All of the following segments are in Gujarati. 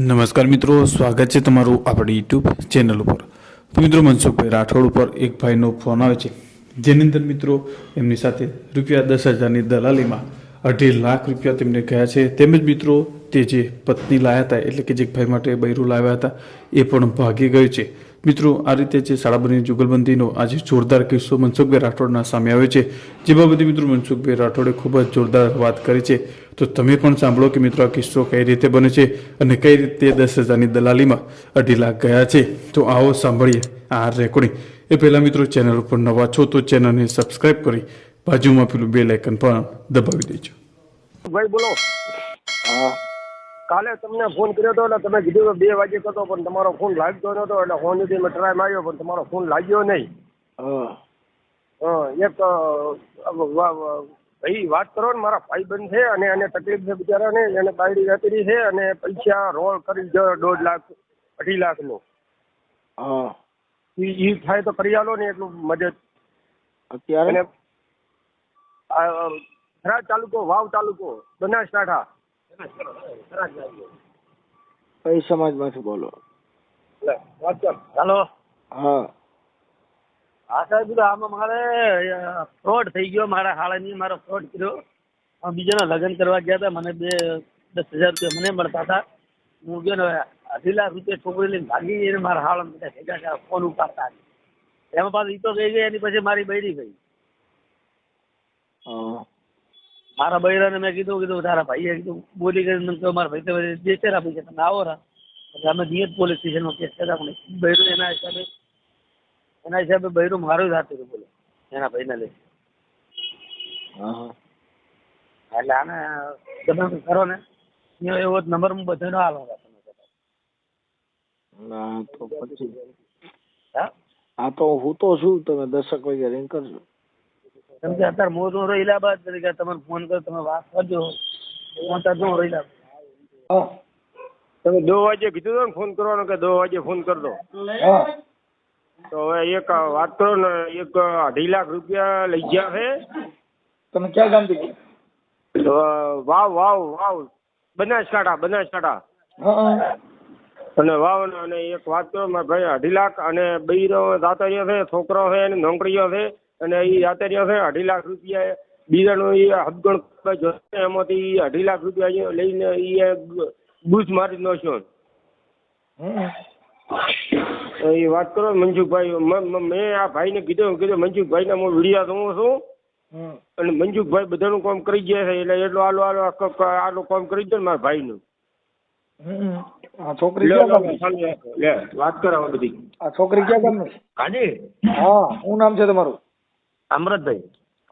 નમસ્કાર મિત્રો, સ્વાગત છે તમારું આપણી યુટ્યુબ ચેનલ ઉપર. તો મિત્રો, મનસુખભાઈ રાઠોડ ઉપર એક ભાઈનો ફોન આવે છે. જેની અંદર મિત્રો, એમની સાથે રૂપિયા દસ હજારની દલાલીમાં અઢી લાખ રૂપિયા તેમને ગયા છે. તેમજ મિત્રો, તે જે પત્ની લાવ્યા હતા, એટલે કે જે ભાઈ માટે બૈરું લાવ્યા હતા, એ પણ ભાગી ગયું છે. મિત્રો, આ રીતે જે શાળાબંધી જુગલબંધીનો આજે જોરદાર કિસ્સો મનસુખભાઈ રાઠોડના સામે આવ્યો છે. જે બાબતે મિત્રો, મનસુખભાઈ રાઠોડે ખૂબ જ જોરદાર વાત કરી છે. તો તમે પણ સાંભળો કે મિત્રો આ કિસ્સો કઈ રીતે બને છે અને કઈ રીતે દસ હજારની દલાલીમાં અઢી લાખ ગયા છે. તો આવો સાંભળીએ આ રેકોર્ડિંગ એ પહેલાં મિત્રો ચેનલ ઉપર નવા છો તો ચેનલને સબસ્ક્રાઇબ કરી બાજુમાં પેલું બે લાઇકન પણ દબાવી દેજો. ભાઈ બોલો. હા. કાલે તમને ફોન કર્યો હતો એટલે તમે કીધું કે બે વાગે કરતો પણ તમારો ફોન લાગતો નહોતો એટલે ફોનથી મેં ટ્રાય માર્યો પણ તમારો ફોન લાગ્યો નહીં. હા. હા એક ભાઈ વાત કરો ને મારા ભાઈ બંધ છે અને એને તકલીફ છે બિચારાને એને બાયડી વેતરી છે અને પૈસા રોલ કરી દો દોઢ લાખ અઢી લાખનું હા ઈ થાય તો કરી આલો ને એટલું મદદ. અત્યારે? થરાદ તાલુકો વાવ તાલુકો બનાસકાંઠા કઈ સમાજમાંથી બોલો? વાત કર. હાલો. હા. હા સાહેબ આમાં મારે ફ્રોડ થઈ ગયો મારા હાળાની મારો ફ્રોડ કર્યો. બીજાના લગ્ન કરવા ગયા હતા મને બે દસ હજાર રૂપિયા મને મળતા હતા. હું ગયો ને અઢી લાખ રૂપિયા છોકરી લઈને ભાગી એને મારા હાળા બધા ભેગા થયા ફોન ઉપાડતા એમાં પાછું ઈ તો ગઈ ગઈ એની પછી મારી બૈરી ગઈ. મારા બૈરાને મેં કીધું કીધું તારા ભાઈએ કીધું બોલી કરીને મને કહ્યું મારા ભાઈ તમે જે છે આપી છે તમે આવો રા પછી અમે નિયત પોલીસ સ્ટેશનમાં કેસ કર્યા પણ બૈરું એના હિસાબે એના હિસાબે બૈરું મારું જ હાથું બોલો. એના ભાઈને લઈ. હા. હા એટલે આને તમે કરો ને? એવો એવો જ નંબર હું બધાનો હાલો ના તો પછી. હા? આ તો હું તો છું તમે દર્શક વાગે રિંગ કરજો. કેમ કે અત્યારે હું તો ઇલાહાબાદ તરીકે તમને ફોન કરો તમે વાત કરજો. હું અત્યારે જો ઇલાહાબાદ તમે દો વાગે કીધું તો ને ફોન કરવાનો કે દો વાગે ફોન કરજો? દો હા. તો હવે એક વાત કરો ને એક અઢી લાખ રૂપિયા લઈ ગયા છે. તમે ક્યાં ગામથી વાવ વાવ વાવ બનાસકાંઠા બનાસકાંઠા. અને વાવ અને એક વાત કરો મારા ભાઈ અઢી લાખ અને બૈરો દાતરીઓ છે છોકરો છે અને નોકરીઓ છે અને એ દાતરીઓ છે અઢી લાખ રૂપિયા બીજાનો એ હદગણ જોશે એમાંથી અઢી લાખ રૂપિયા લઈને એ બૂથ મારી નો હમ. એ વાત કરો મંજુભાઈ મ- આ ભાઈને કીધું કીધું મનસુખભાઈને હું વિડીયા જોઉં છું. અને મંજુભાઈ બધાનું કામ કરી ગયા છે એટલે એટલું આલો આલો આલો કામ કરી દો ને મારા ભાઈનું. આ છોકરી લે, વાત કરાવો બધી. આ છોકરી ક્યાં ગામની હાજી હા શું નામ છે તમારું? અમૃતભાઈ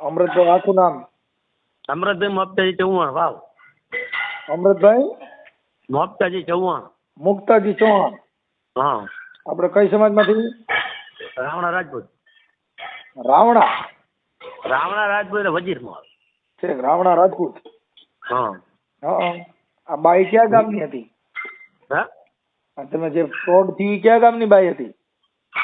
અમૃતભાઈ આખું નામ? અમૃતભાઈ મોપતાજી ચૌહાણ વાવ. અમૃતભાઈ મોપતાજી ચૌહાણ. મુક્તાજી ચૌહાણ. હા. આપણે કઈ સમાજમાંથી? રાવણા રાજપૂત. રાવણા? રાવણા રાજપૂત એટલે વજીરમાં છે રાવણા રાજપૂત? હા. હા આ બાઈ ક્યાં ગામની હતી? હા? આ તમે જે ફ્રોડથી ક્યાં ગામની બાઈ હતી?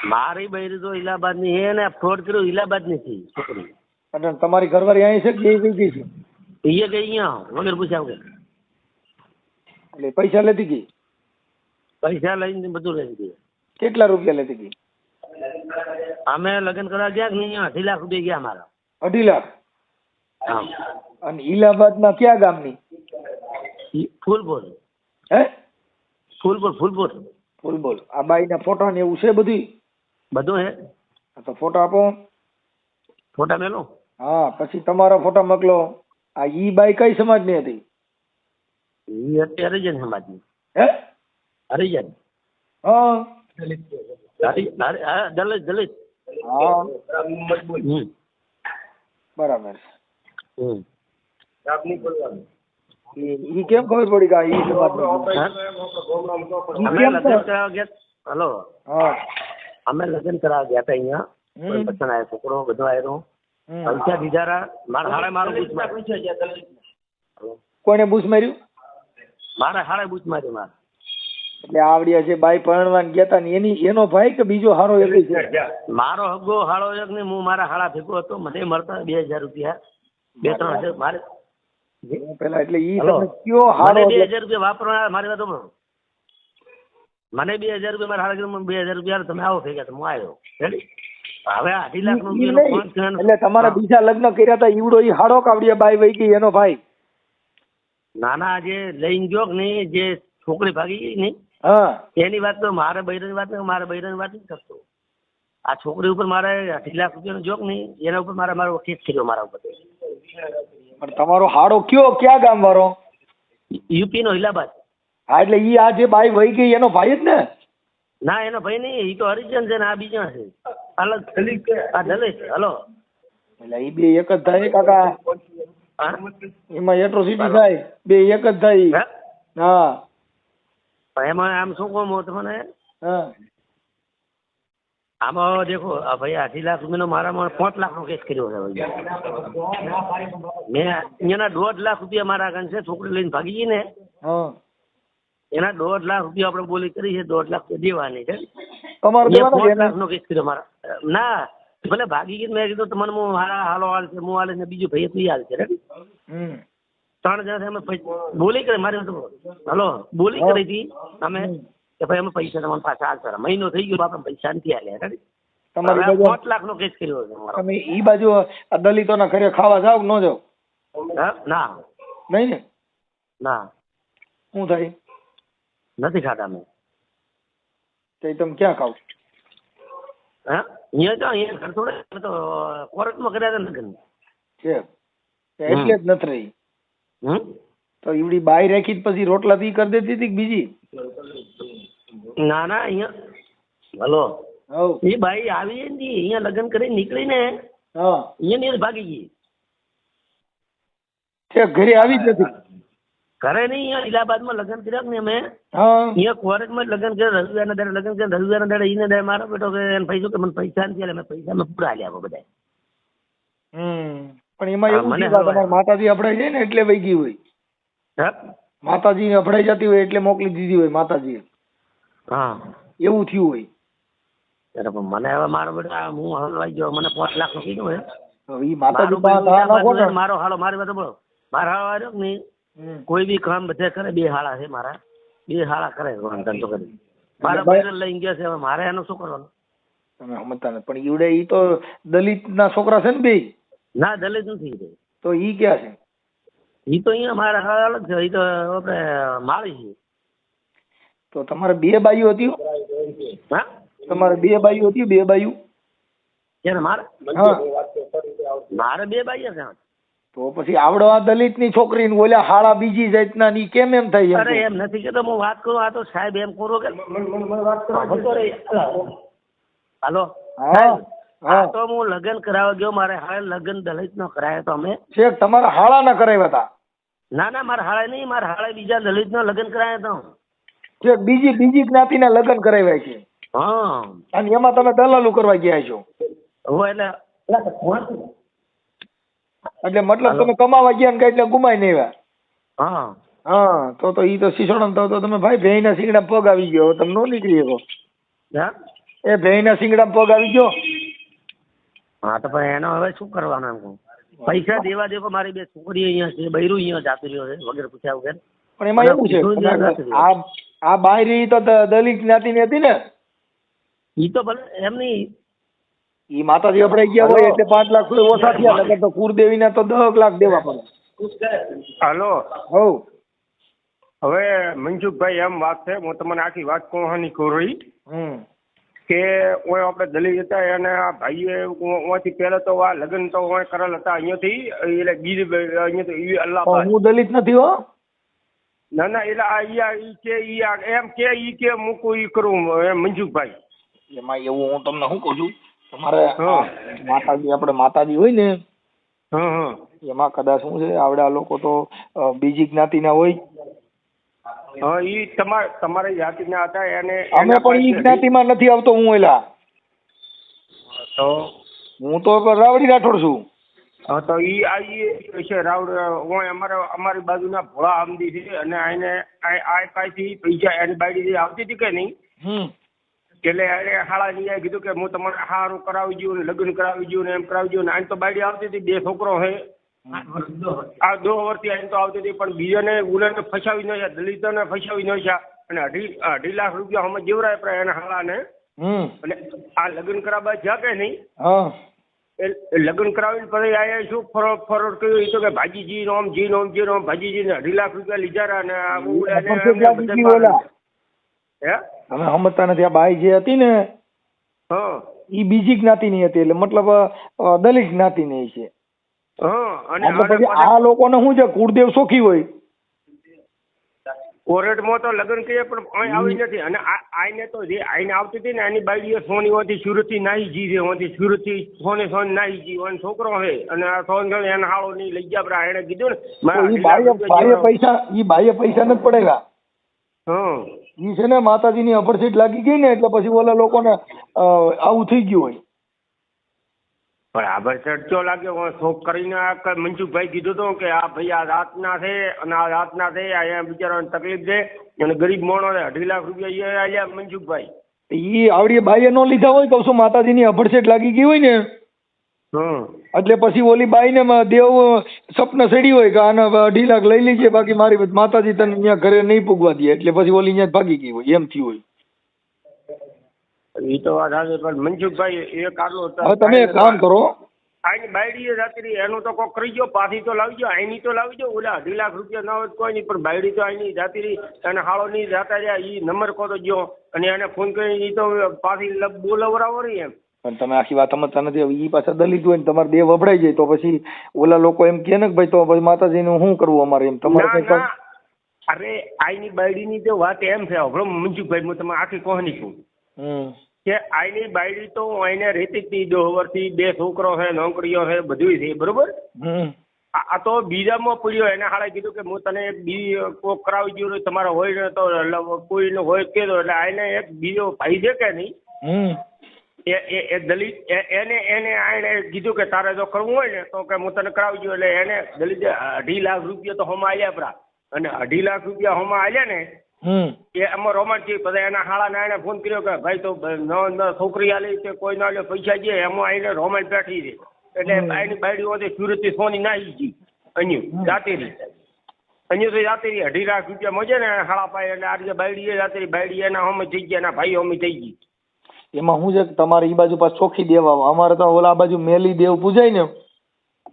મારી બૈરી તો ઇલાહાબાદની હે ને ફ્રોડ કર્યો ઇલાહાબાદની થી છોકરી. અને તમારી ઘરવાળી અહીં છે કે એ ગઈ ગઈ છે એ ગઈ અહીંયા વગર પૂછ્યા વગર. એટલે પૈસા લેતી ગઈ? પૈસા લઈને બધું લઈ ગયું. કેટલા રૂપિયા લેતી હતી અમે લગ્ન કરવા ગયા કે અહીંયા અઢી લાખ રૂપિયા ગયા મારા. અઢી લાખ? હા. અને ઇલાહાબાદ કયા ગામની? ફૂલપુર. હે? ફૂલપુર ફૂલપુર. ફૂલપુર. આ બાઈ ના ફોટા ને એવું છે બધી? બધું હે. તો ફોટા આપો. ફોટા મેલો? હા પછી તમારા ફોટા મોકલો. આ ઈ બાઈ કઈ સમાજની હતી? ઈ અત્યારે હરિજન સમાજની. હે? હરિજન હા હરી- હા, દલિત દલિત હા હમ બરાબર હમ ઈ ઈ કેમ ખબર પડી કે ઈ ગયા હલો હા અમે લગ્ન કરાવવા ગયા હતા અહીંયા. પસંદ આવ્યો છોકરો બધો આવ્યો હમ. પૈસા દીધા રા મારા હાડે મારું બૂચ માર્યું કોઈને બૂચ માર્યું મારા હાડે બૂચ માર્યું મારે એટલે આવડિયા જે બાઈ પરણવા ગયા તા ને એની એનો ભાઈ કે બીજો હારો એક છે? મારો હગો હાળો એક ને હું મારા હાળા ભેગો હતો મને મળતા બે હજાર રૂપિયા. બે ત્રણ હજાર મારે પેલા એટલે ઈ તમે કયો હારો બે હજાર રૂપિયા વાપરવા મારી વાત મને બે હજાર રૂપિયા મારા હાળા બે હજાર રૂપિયા તમે આવો ભેગા તો હું આવ્યો હવે અઢી લાખ નો ને- એટલે તમારા બીજા લગ્ન કર્યા હતા ઈવડો ઈ હાડો કાવડિયા બાઈ વહી ગઈ એનો ભાઈ? નાના જે લઈને ગયો કે નહીં જે છોકરી ભાગી ગઈ નહીં? હા. એની વાત તો મારે બૈરાની વાત મારે બૈરાની વાત નથી કરતો. આ છોકરી ઉપર મારે અઢી લાખ રૂપિયાનો જોક નહીં એના ઉપર મારે મારો કેસ થયો મારા ઉપર. પણ તમારો હાડો કયો? ક્યાં ગામ વાળો? યુપી નો ઇલાહાબાદ હા એટલે ઈ આ જે બાઈ વહી ગઈ એનો ભાઈ જ ને? ના એનો ભાઈ નહીં એ તો હરિજન છે ને આ બીજા છે. અલગ. આ દલિત હલો. એટલે ઈ બે એક જ થાય કાકા. એમાં એટ્રોસિટી થાય. બે એક જ થાય હે? એમાં આમ શું કહું હું તમને? હા. આમાં દેખો આ ભાઈ અઢી લાખ રૂપિયાનો મારામાં પાંચ લાખનો કેસ કર્યો છે ભાઈ. મેં એના દોઢ લાખ રૂપિયા મારા આગળ છે છોકરી લઈને ભાગી ગઈ ને એના દોઢ લાખ રૂપિયા આપણે બોલી કરી છે દોઢ લાખ દેવાની છે. પાંચ લાખ લાખનો કેસ કર્યો મારા. ના ભલે ભાગી ગઈ મેં કીધું તમને હું હાલો હાલ છે હું હાલે ને બીજું ભાઈ તું હાલ છે ત્રણ જણા અમે બોલી કરી મારી હલો બોલી કરી હતી અમે કે ભાઈ અમે પૈસા તમારે પાછા આવશે મહિનો થઈ ગયો આપણે પૈસા નથી રેડી? તમારી બાજુ પાંચ કેસ કર્યો છે તમે ઈ બાજુ દલિતોના ઘરે ખાવા જાવ ન જાવ? હા? ના. નહીં ને? ના. શું થાય? નથી ખાતા અમે. તો તમે ક્યાં ખાવ? હા? અહીંયા તો અહીંયા ઘર થોડે તો કોર્ટમાં કર્યા હતા લગ્ન છે. એટલે જ નથી રહી. તો ઈવડી બાઈ રાખી પછી રોટલા થી કરી દેતી હતી બીજી? ના ના અહીંયા હલો. એ બાઈ આવી ને અહીંયા લગ્ન કરી નીકળી ને અહીંયા ને ભાગી ગઈ. ઘરે આવી જ નથી. ઘરે નહીં અહીંયા ઇલાહાબાદમાં લગ્ન કર્યા ને અમે. હા. અહીંયા કોર્ટમાં જ લગ્ન કર્યા રવિવારના દાડે લગ્ન કર્યા રવિવારના દાડે એને દાડે મારો બેટો કે એને પૈસો કે મને પૈસા નથી એટલે મેં પૈસા મેં પૂરા આલ્યા બધા હમ. પણ એમાં એવું છે તમારા માતાજી અભડાઈ જાય ને એટલે વૈગી હોય. માતાજી અભડાઈ જતી હોય એટલે મોકલી દીધી હોય માતાજી હા. એવું થયું હોય. ત્યારે પણ મને હવે મારો બેટા હું હલવાઈ ગયો મને પાંચ લાખનું કીધું હે. મારું હાલો મારી વાત બોલો. મારા હાલો આવ્યો ને કોઈ બી કામ બધે કરે બે હાળા છે મારા. બે હાળા કરે ધંધો કરી. મારા ભાઈ- લઈને ગયા છે હવે મારે એનું શું કરવાનું? તમે સમજતા નથી પણ ઈવડે ઈ તો દલિત ના છોકરા છે ને બે. ના દલિત નથી. તો. ઈ ક્યાં છે? ઈ તો અહીંયા મારા અલગ છે ઈ તો આપણે માળી છે. તો તમારે બે બાઈઓ હતી હા? તમારે બે બાઈઓ હતી બે બાઈઓ? ત્યારે મારે? હા. મારે બે બાઈ છે તો પછી આવડવા દલિતની છોકરી ને ઓલા હાળા બીજી જાતના ની કેમ એમ થાય અરે એમ નથી કેતો હું વાત કરું આ તો સાહેબ એમ કરો કે હાલો. હા. હા. તો હું લગ્ન કરાવવા ગયો મારે હાલ લગ્ન દલિત નો કરાયો તો અમે. છેક તમારા હાળા ના કરાવ્યા હતા ના ના મારા હાળે નહીં મારા હાળે બીજા દલિત નો લગ્ન કરાયો તો. છેક બીજી બીજી જ્ઞાતિના લગ્ન કરાવ્યા છે. હા. અને એમાં તમે દલાલું કરવા ગયા છો. હું એટલે એટલે મતલબ તમે કમાવા ગયા ને કઈ એટલે ગુમાઈ નહીં આવ્યા? હા. હા તો તો ઈ તો શિશોડન તો તો તમે ભાઈ ભેંના સિંગડા પગ આવી ગયો તમે નો નીકળી શકો. હા? એ ભેંના સિંગડા પગ આવી ગયો. હા તો પણ એનો હવે શું કરવાનો એમ કહું? પૈસા દેવા દેવો મારી બે છોકરી અહીંયા છે બૈરું અહીંયા જાતું રહ્યો છે વગેરે પૂછ્યા વગર. પણ એમાં એવું છે. આ આ બાયરી તો દલિત જ્ઞાતિની હતી ને? ઈ તો ભલે એમ નહીં ઈ માતાજી અપડાઈ ગયા હોય એટલે પાંચ લાખ કોઈ ઓછા થયા નકર તો કુળદેવીના તો દસ લાખ દેવા પડે. હાલો. હવ હવે મનસુખભાઈ એમ વાત છે હું તમને આખી વાત કહાની કહું રહી હમ. કે ઓય આપણે દલિત હતા અને આ ભાઈએ ઓથી પહેલા તો આ લગ્ન તો ઓય કરેલ હતા અહીંયાથી એટલે બીજી અહીંયાથી ઈ અલ્લાહ હું દલિત નથી હો. ના ના એટલે આ ઈ આ ઈ કે ઈ આ એમ કે ઈ કે મૂકું ઈ કરું એમ મનસુખભાઈ એમાં એવું હું તમને શું કહું છું? તમારે હા. માતાજી આપણે માતાજી હોય ને હા હા. એમાં કદાચ શું છે આવડા લોકો તો બીજી જ્ઞાતિના હોય. હા ઈ તમાર તમારી જાતિના હતા એને અમે પણ ઈ જ્ઞાતિમાં નથી આવતો હું એલા. તો? હું તો રાવડી રાઠોડ છું. હા તો ઈ આ ઈ છે રાવડ ઓય અમારે અમારી બાજુના ભોળા આમદી છે અને આને આ પાસેથી પૈસા એની બાઈડી આવતી હતી કે નહીં? એટલે એને હાળા ની કીધું કે હું તમારે હારું કરાવી દઉં ને લગ્ન કરાવી દઉં ને એમ કરાવી દઉં ને આને તો બાઈડી આવતી હતી બે છોકરો હે. આ દો વર્ષથી આને તો આવતી હતી પણ બીજાને ઉલાને ફસાવી ન દલિતોને ફસાવી ન અને અઢી અઢી લાખ રૂપિયા અમે જીવરાય પડે એના હાલાને અને આ લગ્ન કરાવવા જ્યાં કે નહીં. હા. એ એ લગ્ન કરાવીને પછી આયા શું ફરોડ ફરોડ કર્યું? એ તો કે ભાજીજી નો આમ જી નો આમ જી નો આમ ભાજીજી ને અઢી લાખ રૂપિયા લીધા રહ્યા અને આ ઉડા ને અમે? હે? તમે સમજતા નથી આ બાઈ જે હતી ને હા. એ બીજી જ્ઞાતિની હતી એટલે મતલબ દલિત દલિત જ્ઞાતિની છે. અને આને આ લોકોને શું છે કુળદેવ સોખી હોય? કોરટમાં તો લગ્ન કરીએ પણ આવી નથી. અને આઈને તો જે આઈને આવતી હતી ને એની બાઈડીએ સોની હોતી સુરતી નાહી જી છે હોતી સુરતી સોને સોન નાહી જી. અને છોકરો હે અને આ સોન સોન એના હાળો નહીં લઈ ગયા પણ એને કીધું ને બાઈએ પૈસા ઈ બાઈએ પૈસા નથી પડેલા. હમ ઈ છે ને માતાજીની અપરસીટ લાગી ગઈ ને એટલે પછી ઓલા લોકોને આવું થઈ ગયું હોય. પણ આભાર ચડચો લાગ્યો હું શોખ કરીને આ મનસુખભાઈ કીધું હતું કે આ ભાઈ આ રાતના છે અને આ રાતના છે અહીંયા બિચારાને તકલીફ છે અને ગરીબ માણસો અઢી લાખ રૂપિયા એ આલ્યા મનસુખભાઈ. એ આવડી બાઈએ ન લીધા હોય તો શું માતાજીની અભડસેટ લાગી ગઈ હોય ને? એટલે પછી ઓલી બાઈને દેવ સપન સડી હોય કે આના અઢી લાખ લઈ લીજે બાકી મારી માતાજી તને અહીંયા ઘરે નહીં પૂગવા દે. એટલે પછી ઓલી અહીંયા ભાગી ગઈ હોય. એમ થયું હોય. એ તો વાત સાચી પણ મનસુખભાઈ એક આટલો હવે તમે એક કામ કરો. આની બાયડી એ એનું તો કોક કરી ગયો પાછી તો લાવજો આઈની તો લાવજો ઓલા અઢી લાખ રૂપિયા ના હોય કોઈ નહીં પણ બાયડી તો આઈની જાતી રહી. અને હાળો નહીં જાતા રહ્યા એ નંબર કહો તો ગયો અને એને ફોન કરી એ તો પાછી બોલાવરાવો રહી એમ. પણ તમે આખી વાત સમજતા નથી હવે ઈ પાછા દલિત હોય ને તમારે દેહ વભડાઈ જાય તો પછી ઓલા લોકો એમ કે ને ભાઈ તો પછી માતાજીનું શું કરવું અમારે એમ? તમારે કઈ અરે આઈની બાયડીની તો વાત એમ છે હમણાં મનસુખભાઈ હું તમે આખી કહાની છું હમ. કે આઈની બાયડી તો આઈને રેતી હતી દોહવરથી બે છોકરો છે નોકરીઓ છે બધું છે બરોબર? આ તો બીજામાં પડ્યો એને હાળે કીધું કે હું તને એક બી કોક કરાવી દઉં તમારે હોય ને તો કોઈનો હોય કે એટલે આને એક બીજો ભાઈ છે કે નહીં? એ એ દલિત એને એને આને કીધું કે તારે જો કરવું હોય ને તો કે હું તને કરાવી દઉં એટલે એને દલિતે અઢી લાખ રૂપિયા તો હોમાં આલ્યા પરા અને અઢી લાખ રૂપિયા હોમાં આલ્યા ને એ અમે રોમાંચિક બધા એના હાળા એને ફોન કર્યો કે ભાઈ તો ન છોકરી આલી કે કોઈ ના લે પૈસા જે એમાં આઈને રોમાન્સ બેઠી છે. એટલે એની બાયડી સુરતથી સોની નાહી ગઈ. અન્યુ જાતી રહી અન્યુ તો જાતી રહી અઢી લાખ રૂપિયા મજે ને હાળા પાય એટલે આ રીતે બાયડી જાતી રહી બાયડી એના હમી થઈ ગયા એના ભાઈ હમી થઈ ગઈ. એમાં હું છે કે તમારે એ બાજુ પાછું ચોખી દેવા અમારે તો ઓલા બાજુ મેલી દેવ પૂજાય ને.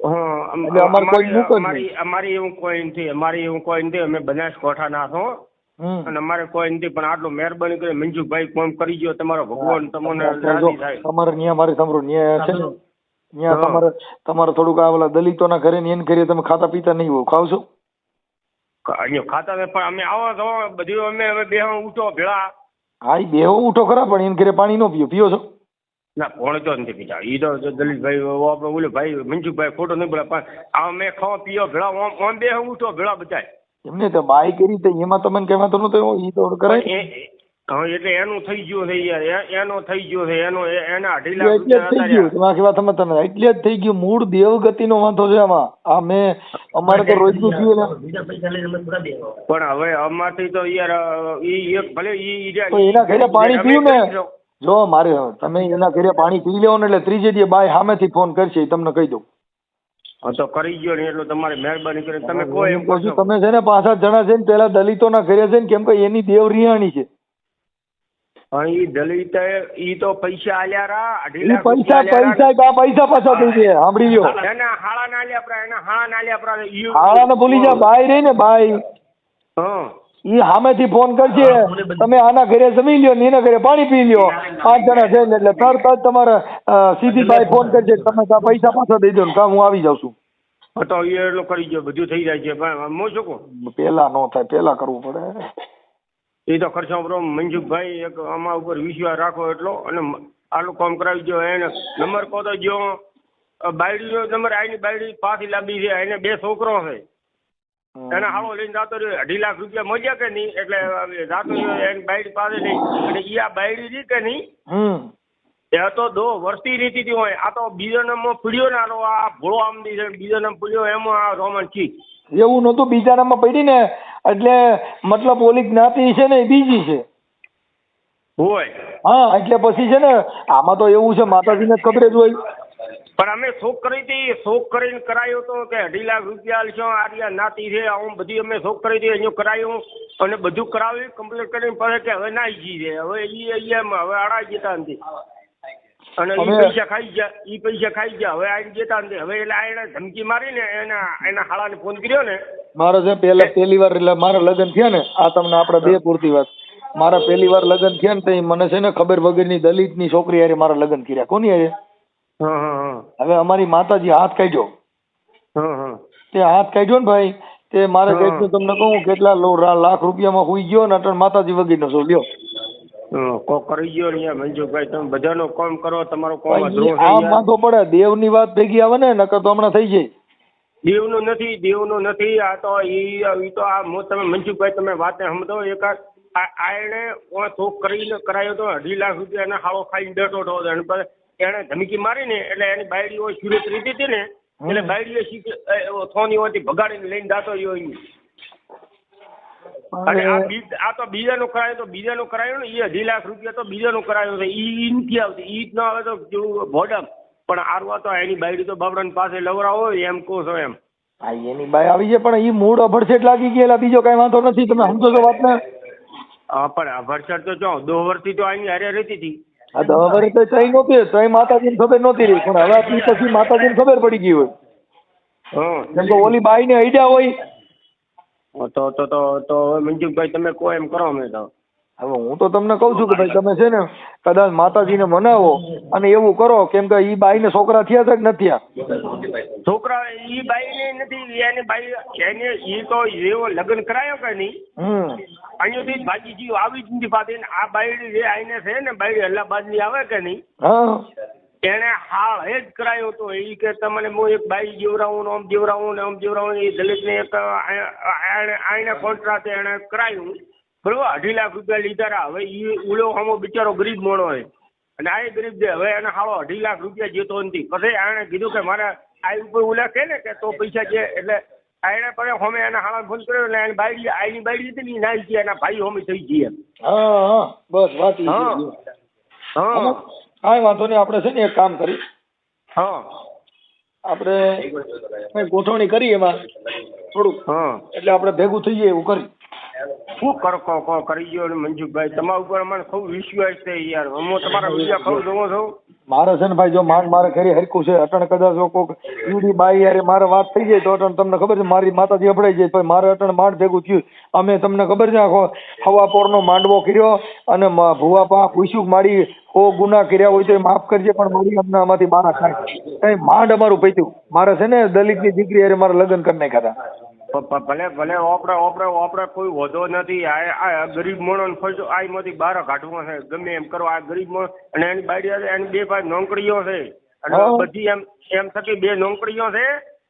હા અમારે એવું કોઈ નથી અમારી એવું કોઈ નથી અમે બનાસકાંઠાના છો અને અમારે કોઈ નથી પણ આટલું મહેરબાની કરી મંજુભાઈ કોમ કરી ગયો તમારો ભગવાન તમને રાજી થાય. તમારે ન્યા મારે સાંભળો ન્યા છે ને ન્યા તમારે તમારે થોડુંક આ ઓલા દલિતોના ઘરે ને એને ઘરે તમે ખાતા પીતા નહીં હોય ખાવ છો અહીંયા ખાતા ને પણ અમે આવો તો બધું અમે હવે બે ઉઠો ભેળા. હા એ બેહો ઉઠો ખરા પણ એને ઘરે પાણી નો પીઓ પીઓ છો? ના કોણ તો નથી પીતા. ઈ તો દલિતભાઈ આપણે ઓલો ભાઈ મંજુભાઈ ખોટો નહીં બોલે પણ આ અમે ખાવા પીઓ ભેળા ઓમ ઓમ બે ઉઠો ભેળા બધાય. એમને તો બાય કરી તો એમાં તમને કહેવા તો નતો ઈ તો કરાય. એ- એ- હા એટલે એનું થઈ ગયું છે યાર એનો થઈ ગયો છે એનો એના અઢી એટલે જ થઈ ગયું. તમે વાત એટલે જ થઈ ગયું. મૂળ દેવગતિનો વાંધો છે આમાં. આ મેં અમારે તો રોજનું થયું ને દેવા. પણ હવે અમારથી તો યાર ઈ એક ભલે ઈ ઈ રહ્યા- તો એના ઘરે પાણી પીવું ને. જો મારે તમે એના ઘરે પાણી પી લેવો ને એટલે ત્રીજે દી બાય સામેથી ફોન કરશે તમને કહી દઉં. તો કરી ગયો ને એટલું તમારે મહેરબાની કરીને. તમે કહો એમ કહો છું, તમે છે ને પાછા જણા છે ને પેલા દલિતોના ઘરે છે ને કેમ કે એની દેવ રિહાણી છે ઈ દલિત ઈ તો પૈસા આલ્યા રા અઢી પૈસા પૈસા બા પૈસા પાછા થઈ ગયા સાંભળી ગયો રા. એના હાળા ના આલ્યા પ્રા એના હાળા ના આલ્યા પ્રા હાળા ને ભૂલી જા ભાઈ રહી ને ભાઈ હા. ઈ સામેથી ફોન કરજે. તમે આના ઘરે જમી લ્યો ને એના ઘરે પાણી પી લ્યો. પાંચ જણા છે ને એટલે તરત જ તમારે સીધીભાઈ ફોન કરજે. તમે કા પૈસા પાછા દઈ દો ને કામ હું આવી જાઉં છું. તો એ એટલો કરી ગયો બધું થઈ જાય છે. પણ હું શું કહું પેલા નો થાય પેલા કરવું પડે. એ તો ખર્ચો બરો મંજુભાઈ એક આમાં ઉપર વિશ્વાસ રાખો એટલો અને મ- આટલું કામ કરાવી દો એને નંબર કહો તો જો બાયડીનો નંબર આની બાયડી પાછી લાંબી છે એને બે છોકરો છે. એને હાળો લઈને જાતો રહ્યો. અઢી લાખ રૂપિયા મળ્યા કે નહીં? એટલે જાતો રહ્યો એની બાયડી પાસે નહીં અને ઈ આ બાયડી રહી કે નહીં? એ તો દો વર્ષથી રીતી હતી હોય. આ તો બીજો નામમાં પીડ્યો ને આનો આ ભોળો આમ દી છે. બીજો નામ પીડ્યો એમાં આ રોમન છી એવું નહોતું બિચારામાં પડી ને? એટલે મતલબ ઓલી જ્ઞાતિ છે ને એ બીજી છે. હોય. હા એટલે પછી છે ને આમાં તો એવું છે માતાજીને ખબર જ હોય. પણ અમે શોક કરી હતી. શોક કરીને કરાયો તો કે અઢી લાખ રૂપિયા આલશો આર્યા નાતી છે આવું બધી અમે શોક કરી હતી અહીંયા કરાયું. અને બધું કરાવી કમ્પ્લીટ કરીને પછી કે હવે નાઈ જી છે હવે ઈ અહીંયા હવે આડા જતા નથી. અને એ પૈસા ખાઈ ગયા ઈ પૈસા ખાઈ ગયા હવે આઈને જતા નથી. હવે એટલે એને ધમકી મારીને એના એના હાળાને ફોન કર્યો ને. મારો છે પહેલા પહેલી વાર એટલે મારા લગ્ન થયા ને આ તમને આપણે બે પૂરતી વાત. મારા પહેલી વાર લગ્ન થયા ને તો મને છે ને ખબર વગરની દલિતની છોકરી હારે મારા લગ્ન કર્યા. કોની હારે? હવે અમારી માતાજી હાથ કાઢ્યો. તે હાથ કાઢ્યો ને ભાઈ તે મારે કઈ તમને કહું કેટલા લો- લાખ રૂપિયામાં હુઈ ગયો ને અટલ માતાજી વગીરનો નો લ્યો. કરી ગયો ને મંજુભાઈ તમે બધાનો કોમ કરો તમારો કોમ યાર. વાંધો પડે દેવની વાત ભેગી આવે ને નકર તો હમણાં થઈ જાય. દેવનું નથી દેવનું નથી આ તો ઈ ઈ તો આ તમે મનસુખભાઈ તમે વાતે સમજો એક આ આ ઓય થોક કરીને કરાયો તો અઢી લાખ રૂપિયા ને હાળો ખાઈને ડટો હતો અને એણે ધમકી મારીને એટલે એની બાયડીઓ સુરત રીતી હતી ને એટલે બાયડીએ થોની હોતી ભગાડીને લઈને જાતો રહ્યો ઈ. અને આ બી આ તો બીજાનું કરાયું તો બીજાનું કરાયું ને એ અઢી લાખ રૂપિયા તો બીજાનું કરાયું છે. ઈ નથી આવતી. ઈ જ ન આવે તો જેવું ભોડમ. પણ આરવા તો એની બાયડી તો બાબરાની પાસે લવરાવો હોય એમ કહો છો એમ. હા એની બાય આવી છે પણ ઈ મૂળ અભડસેટ લાગી ગયેલા. બીજો કઈ વાંધો નથી. તમે સમજો છો વાત ને હા પણ અભડસેટ તો જો દો વર્ષથી તો આની હારે રહેતી હતી. આ તો હવે તો તઈ નહોતી તઈ માતાજીને ખબર નહોતી રહી. પણ હવે પી પછી માતાજીને ખબર પડી ગઈ હોય. કેમ કે ઓલી બાઈને આઈડિયા હોય. તો તો તો તો હવે મંજુભાઈ તમે કહો એમ કરો અમે તો. હવે હું તો તમને કહું છું કે ભાઈ તમે છે ને કદાચ માતાજીને મનાવો અને એવું કરો કેમ કે ઈ બાઈને છોકરા થયા છે કે નથી થયા? છોકરા ઈ બાઈ ને નથી એની બાઈ એને ઈ તો એવો લગ્ન કરાયો કે નહીં? હમ. અહીંયાથી જ ભાજીજી આવી જ નથી પાતી આ બાઈ જે આઈને છે ને બાઈ અલ્હાબાદની આવે કે નહીં? હા. એને હાળ એ જ કરાયો હતો એ કે તમને હું એક બાઈ જીવરાવું ને આમ જીવરાવું ને આમ જીવરાવું એ દલિતને એક આઈને કોન્ટ્રાક્ટ એને કરાયું. બરોબર? અઢી લાખ રૂપિયા લીધા હવે એ ઉલો હામો બિચારો ગરીબ મોણો હોય. અને આ ગરીબ છે. હવે એને હાળો અઢી લાખ રૂપિયા જેતો નથી. પછી એણે કીધું કે મારે આ ઉપર ઉલા કે ને કે તો પૈસા છે. એટલે એને પણ હોમે એના હાળા ફોન કર્યો એટલે એની બાઈ આઈની બાઈ હતી ને નાઈ ગઈ. એના ભાઈ હોમે થઈ એમ. હા હા. બસ વાત હા. હા. કાંઈ વાંધો નહીં. આપણે છે ને એક કામ કરી. હા. આપણે ગોઠવણી કરી એમાં થોડુંક. હા. એટલે આપણે ભેગું થઈ જાય એવું કરી. શું કરો કરી ગયો ને મંજુભાઈ? તમારા ઉપર મને ખૂબ વિશ્વાસ છે યાર. હું તમારા બીજા કહું જોઉં છું. મારે છે ને ભાઈ જો માંડ મારે ખરી હરકું છે અટણ કદાચ કોક ઈડી બાઈ યારે મારે વાત થઈ જાય તો અટણ તમને ખબર છે મારી માતાજી અભડાઈ જાય પછી મારે અટણ માંડ ભેગું થયું. અમે તમને ખબર છે આખો હવા પોરનો માંડવો કર્યો અને ભુવા પા પૂછ્યું મારી કો ગુના કર્યા હોય તો એ માફ કરજે પણ મારી અમને આમાંથી બારા ખાય કઈ માંડ અમારું પૈતું. મારે છે ને દલિતની દીકરી યારે મારે લગ્ન કરી નાખ્યા હતા. ભલે ભલે ઓપડે ઓપડે ઓપડે કોઈ વધો નથી. આ ગરીબ માણસ ફરજો આ માંથી બહાર કાઢવો છે. ગમે એમ કરો આ ગરીબ માણસ અને એની બાયડી એની બે ભાઈ નોકરીઓ છે. અને બધી એમ એમ થકી બે નોકરીઓ છે.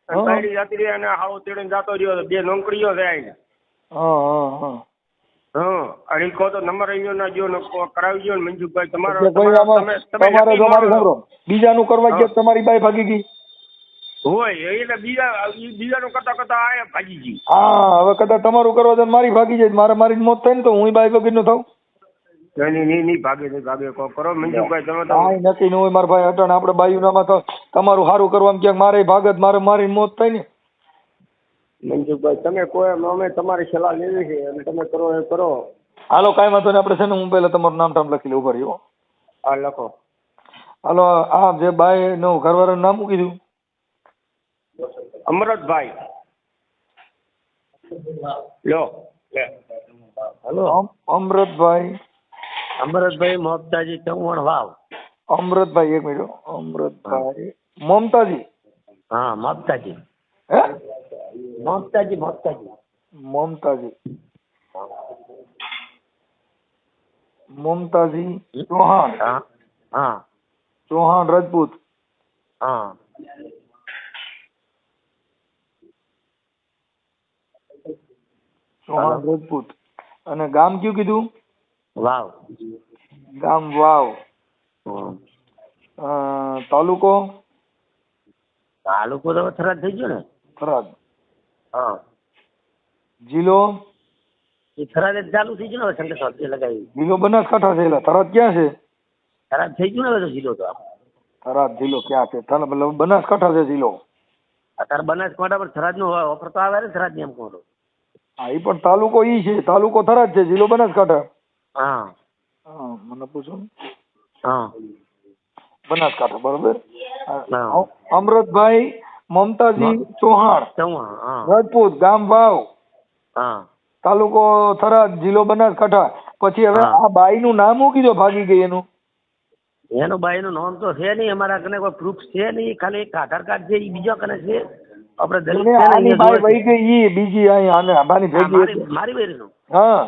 અને બાયડી જતી રહી અને હાવ તેડીને જતો રહ્યો છે. બે નોકરીઓ છે આઈને. હા અને કહો તો નંબર અહીંયા ના જો કરાવી ગયો ને મંજુભાઈ. તમારો તમે- તમે બીજાનું કરવા ગયા તમારી બાઈ ભાગી ગઈ. હોય એટલે બીજા બીજાનું કરતા કરતા આ ભાગી ગઈ હા હવે કદાચ તમારું કરવા તો મારી ભાગી જાય મારે મારી મોત થાય ને તો હું બાઈ વગર નો થાઉં નહીં નહીં નહીં નહીં ભાગે નહીં ભાગે કો કરો મંજુભાઈ તમે તો કાંઈ નક્કી ન હોય મારા ભાઈ અટણ આપણે બાયુનામાં તો તમારું સારું કરવામાં ક્યાંક મારે ભાગત મારે મારી મોત થાય ને. મંજુભાઈ તમે કોઈ અમે તમારી સલાહ લેવી છે અને તમે કરો એ કરો. હાલો કાંઈ વાંધો નહીં આપણે છે ને હું પેલા તમારું નામ ટામ લખી લઉં ઊભા રહ્યો. આ લખો. હાલો આ જે બાઈ નું ઘરવાળાનું નામ મૂકી દઉં અમરતભાઈ. લો. હેલો. અમૃતભાઈ અમ- અમૃતભાઈ મમતાજી ચૌહાણ વાવ. અમૃતભાઈ એક મિનિટ અમૃતભાઈ મમતાજી. હા મમતાજી હે? મમતાજી મોહબ્બતાજી મમતાજી. મમતાજી ચૌહાણ. હા હા. ચૌહાણ રાજપૂત. હા. ચૌહાણ રાજપૂત અને ગામ કયું કીધું? વાવ. ગામ વાવ. તાલુકો? તાલુકો તો થરાદ થઈ ગયો ને. થરાદ. હા. જિલ્લો? એ થરાદ ચાલુ થઈ ગયો ને હવે શંકર લગાવી. જિલ્લો બનાસકાંઠા છે એટલે થરાદ ક્યાં છે? થરાદ થઈ ગયું ને હવે તો જિલ્લો તો. થરાદ જિલ્લો ક્યાં છે? થરાદ મતલબ બનાસકાંઠા છે જિલ્લો. અત્યારે બનાસકાંઠા પર થરાદનો ઓફર તો આવે ને થરાદની એમ કહું. હા એ પણ તાલુકો ઈ છે તાલુકો થરાદ છે જિલ્લો બનાસકાંઠા. હા. હા મને પૂછો હા. બનાસકાંઠા બરોબર? અમૃતભાઈ મમતાજી ચૌહાણ. ચૌહાણ રાજપૂત ગામ વાવ. હા. તાલુકો થરાદ જિલ્લો બનાસકાંઠા. પછી હવે આ આ બાઈનું નામ શું કીધું? ભાગી ગઈ એનું? એનું બાઈનું નામ તો છે નહીં અમારા કને કોઈ પ્રૂફ છે નહીં ખાલી એક આધાર કાર્ડ છે એ બીજો કને છે. આપણે દલિત છે આની અહીંયા વહી ગઈ ઈ બીજી અહીં આને આની ભેગી મારી. બેરીનું હા.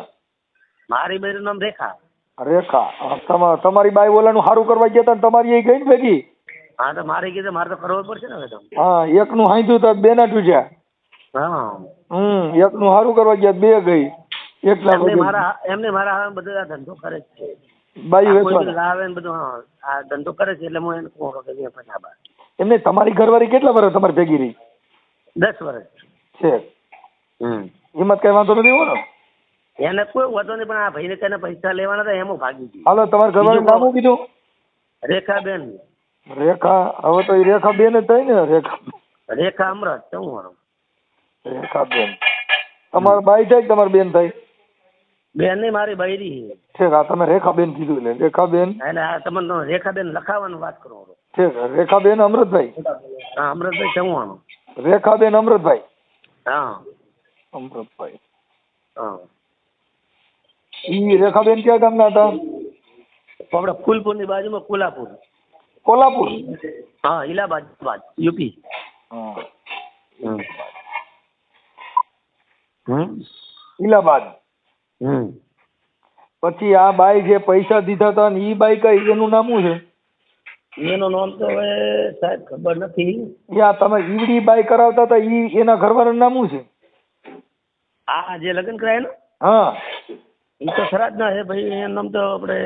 મારી બેરીનું નામ રેખા. રેખા. તમારી બાઈ ઓલાનું સારું કરવા ગયા હતા તમારી એ ગઈ ને ભેગી? હા તો મારે કીધું મારે તો કરવો પડશે ને હવે તો. હા એકનું હાંધ્યું તો બે ના ટૂટ્યા હા. હમ એકનું સારું કરવા ગયા બે ગઈ. એકલા એમને મારા એમને મારા હા બધો આ ધંધો કરે છે. બાઈ વેચવાના. લાવે ને બધું હા આ ધંધો કરે છે એટલે હું એને કહું કે એમને તમારી ઘરવાળી કેટલા વર્ષ તમારી ભેગી રહી? દસ વર્ષ. છે. હમ. એમાં કઈ વાંધો નથી હો એને કોઈ વાંધો નહીં પણ આ ભાઈને કને પૈસા લેવાના હતા એમાં ભાગી ગઈ હાલો તમારા ઘરવાળી નામ શું કીધું? રેખાબેન. રેખા હવે તો એ રેખા બેન જ થઈ ને રેખા રેખા અમરત ચૌહાણ રેખા બેન તમારા બાઈ થાય કે તમારી બેન થાય? બેન નહીં મારી બૈરી છે. આ તમે રેખા બેન કીધું એટલે. રેખા બેન એટલે આ તમને રેખાબેન લખાવવાનું વાત કરો. ઠીક રેખા બેન અમૃતભાઈ. હા અમૃતભાઈ ચૌહાણ. રેખા બેન અમૃતભાઈ. હા. અમૃતભાઈ. હા. ઈ રેખા બેન ક્યાં ગામના હતા? આપણે ફૂલપુરની બાજુમાં કોલ્હાપુર. કોલ્હાપુર? હા ઇલાહાબાદ બાદ યુપી. હા. હમ. હમ. ઇલાહાબાદ હમ. પછી આ બાઈ જે પૈસા દીધા હતા ને ઈ બાઈ કઈ એનું નામ શું છે? એનું નામ તો હવે સાહેબ ખબર નથી. યા તમે ઈવડી બાય કરાવતા હતા ઈ એના ઘરવાળાનું નામ શું છે? આ જે લગ્ન કરાય ને? હા. એ તો ખરાજ ના છે ભાઈ એનું નામ તો આપણે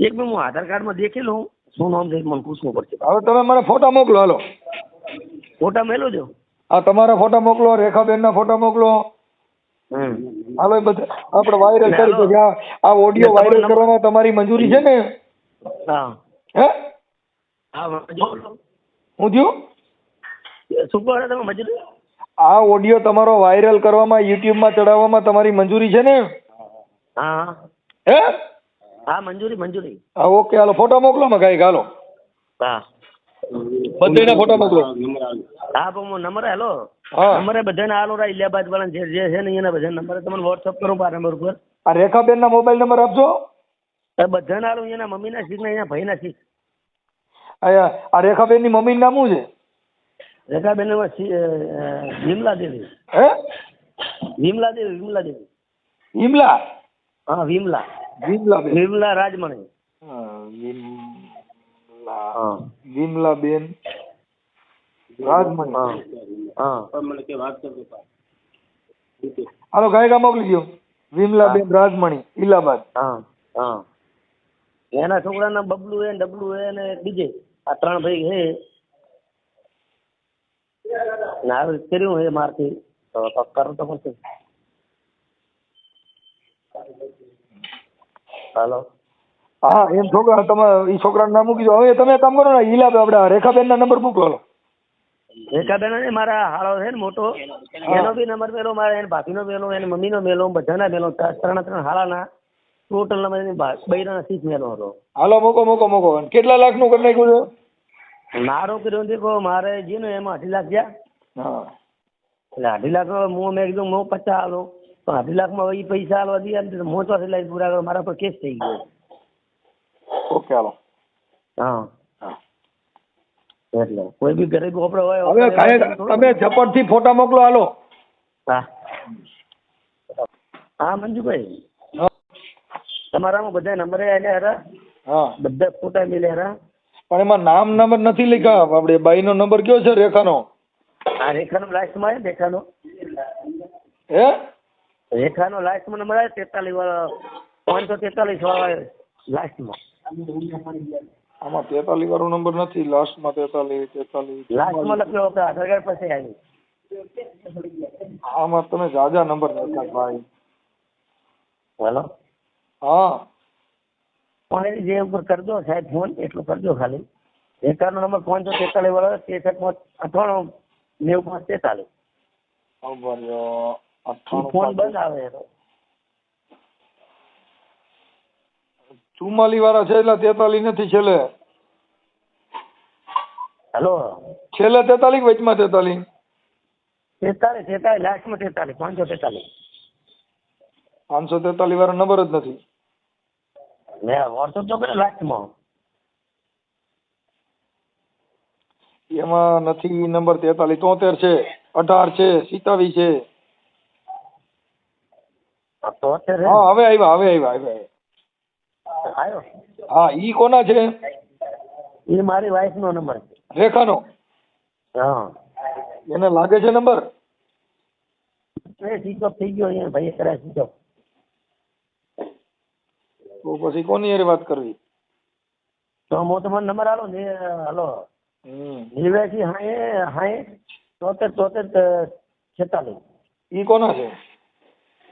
એક મિનિટ હું આધાર કાર્ડમાં દેખી લઉં શું નામ છે મને પૂછવું પડશે. હવે તમે મને ફોટા મોકલો હાલો. ફોટા મેલો જો આ તમારા ફોટા મોકલો રેખાબેનના ફોટા મોકલો. હમ. હાલો એ બધા આપણે વાયરલ કરી. આ ઓડિયો વાયરલ કરવામાં તમારી મંજૂરી છે ને? હા. હે? હા જો હું થયું? શું કહો તમે મજૂરી? આ ઓડિયો તમારો વાયરલ કરવામાં યુટ્યુબમાં ચડાવવામાં તમારી મંજૂરી છે ને? હા. હે? હા મંજૂરી મંજૂરી. હા ઓકે હાલો ફોટો મોકલો માં કાંઈક હાલો. હા. બધાના ફોટો મોકલો. હા પણ નંબર હેલો. હા. નંબરે બધાને આલો રા ઇલિયાબાદ વાળા જે જે છે ને એના બધા નંબર તમને વોટ્સઅપ કરું આ નંબર ઉપર. આ રેખાબેનના મોબાઈલ નંબર આપજો. એ બધાને આલો એના મમ્મીના શીખ ને એના ભાઈના શીખ. આ રેખાબેનની મમ્મીનું નામ શું છે? રેખાબેન વિમલા દેવી હે વિમલા દેવી વિમલા દેવી વિમલા હા વિમલા વિમલા વિમલા રાજમણી. હા, વિમલા હા. મને રાજમણી. હા. હા. હાલો ગાયકા મોકલી દો વિમલાબેન રાજમણી ઇલાહાબાદ હા હા. એના છોકરાના બબલુ હે ડબલુ ડબલું હે ને બીજે. આ ત્રણ ભાઈ ને આવી રીતે કર્યું હે મારથી. તો તો કરવું તો પડશે. હાલો. હા એમ છોકરા તમે એ છોકરાનું નામ મૂકી દો. હવે તમે કામ કરો ને ઈલા આપણે રેખાબેનના નંબર મોકલો રેખા રેખાબેન ને મારા હાળો છે ને મોટો. એનો બી નંબર મેલો મારા એના ભાભીનો મેલો એની મમ્મીનો મેલો બધાના મેલો. ત્રણ ત્રણ ત્રણ હાળાના. ટોટલ નંબર એની બૈરાના સીટ હતો. હાલો મોકો મોકો મોકો. કેટલા લાખનું કરી નાખ્યું છે? મારો કર્યો દેખો મારે જે ને એમાં અઢી લાખ ગયા. હા. એટલે અઢી લાખ હું મેં કીધું હું પચાસ આલો. તો અઢી લાખમાં એ પૈસા આલવા દઈએ ને હું ચોથી લાખ પૂરા કરો મારા પર કેસ થઈ ગયો. ઓકે હાલો. હા. એટલે કોઈ બી ગરીબ ગોપડો હોય હવે તમે ઝપટથી ફોટા મોકલો હાલો. હા. હા મંજુભાઈ. તમારામાં બધા નંબરે આવ્યા હરા? હા. બધા ફોટા મિલ્યા હરા? પણ એમાં નામ નંબર નથી લખ્યા. આપણે બાઈનો નંબર કયો છે? રેખાનો. આ રેખાનો લાસ્ટમાં આવે રેખાનો. હે? રેખાનો લાસ્ટમાં નંબર આવે તેતાલીસ વાળો પાંચસો તેતાલીસ વાળો લાસ્ટમાં આમાં તેતાલીસ વાળો નંબર નથી. લાસ્ટમાં તેતાલીસ તેતાલીસ. લાસ્ટમાં લખ્યો હતો આધાર કાર્ડ પાસે આવી આમાં તમે જાજા નંબર લખ્યા ભાઈ. હેલો હા. પણ એ જે ઉપર કરજો સાહેબ ફોન એટલું કરજો ખાલી. એકાનો નંબર પાંચસો તેતાલીસ વાળો ત્રેસઠ પાંચ અઠાણું નેવું પાંચ તેતાલીસ. ફોન. બંધ આવે એનો. ચુમ્માલી વાળા છે એટલે તેતાલીસ નથી છેલ્લે. હેલો. છેલ્લે તેતાલીસ વચમાં તેતાલીસ. તેતાલીસ તેતાલીસ લાસ્ટમાં તેતાલીસ પાંચસો તેતાલીસ. પાંચસો તેતાલીસ વાળો નંબર જ નથી. તો કર્યો લાસ્ટમાં. એમાં નથી નંબર તેતાલીસ તોતેર છે અઢાર છે સિતાવીસ છે. તો અત્યારે હા હવે આવ્યા હવે આવ્યા આવ્યા. આવ્યો? હા ઈ કોના છે? એ મારી વાઈફ નો નંબર છે. રેખાનો? હા. એને લાગે છે નંબર? એ સ્વિચ ઓફ થઈ ગયો અહીંયા ભાઈ કરાય સ્વિચ ઓફ તો પછી કોની હારે વાત કરવી? તો હું તમારો નંબર આલો ને હલો. નિર્વેશી હાએ હાએ તોતેર તોતેર છેતાલીસ. ઈ કોના છે?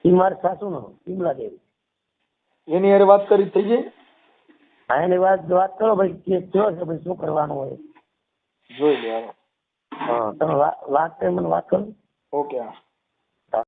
એ મારા સાસુનો વિમલા દેવી એની હારે વાત કરી થઈ ગઈ હા એની વાત વાત કરો ભાઈ કે કયો છે ભાઈ શું કરવાનું હોય. જોઈ લે. હા તમે વાત વાત કરી મને વાત કરો. ઓકે હા.